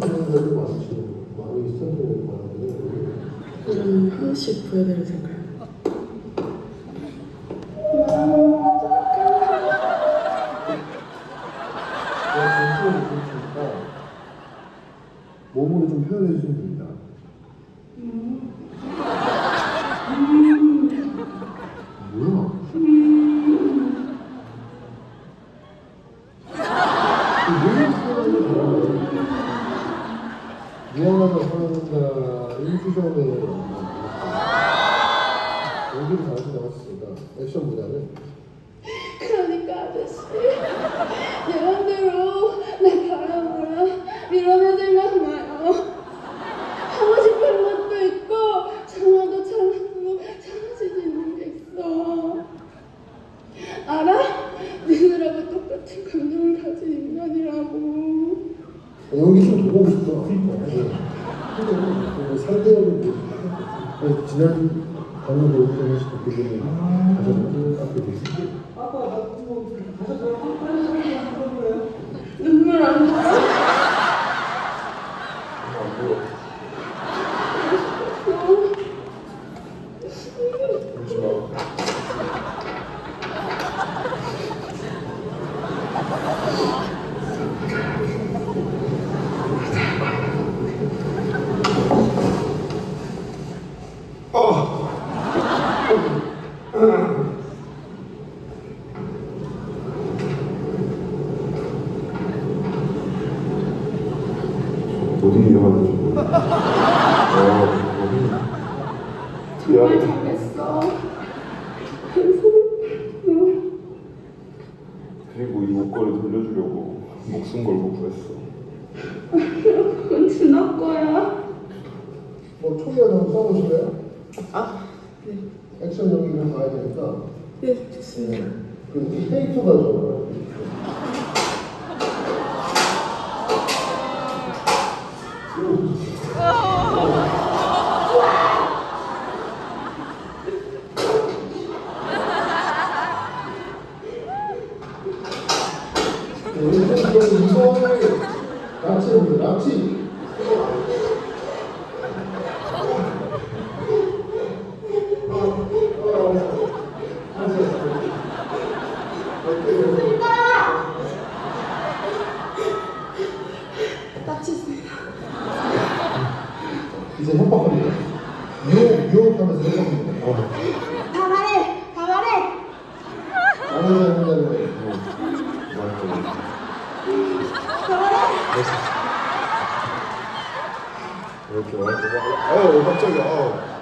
하는 마치 많이 있었는 음, 하나씩 보여드릴 생각. 몸으로 좀 표현해 주시면 됩니다. 미안하다 사랑한다 인수점에 연기를 것 같습니다. 액션보다는. 그러니까 아저씨. 내 맘대로 내 바람으로 밀어내질만 마요. 하고 싶은 것도 있고 참아도 참을 수도 있는 게 있어. 알아? 니들하고 똑같은 감정을 가진 인간이라고 연기 좀더 보고 싶다. 그리고 상대역을 뭐 지난 방금 배우던 시도 그분이 가셨는데 앞에 계시고 눈물 안 나? 안 보여. 울지 마. 어디 일어나는지 모르겠어. 어, 정말. 잘했어 그리고 이 옷걸이 돌려주려고 목숨 걸고 구했어. 그건 지날 거야 뭐 총이라도 한번 써보실래요? 아, 네. 액션 연기를 봐야 되니까. 네, 좋습니다. 네. 그리고 테이프가 좀. 우리 지금 이거를 납치입니다. 납치. 다치세요 이제 협박합니다. 유혹, 유혹하면서 협박합니다. 어. 다 말해 다 말해 아무 말 하냐고. 이렇게 말하고 아유 깜짝이야. 아우.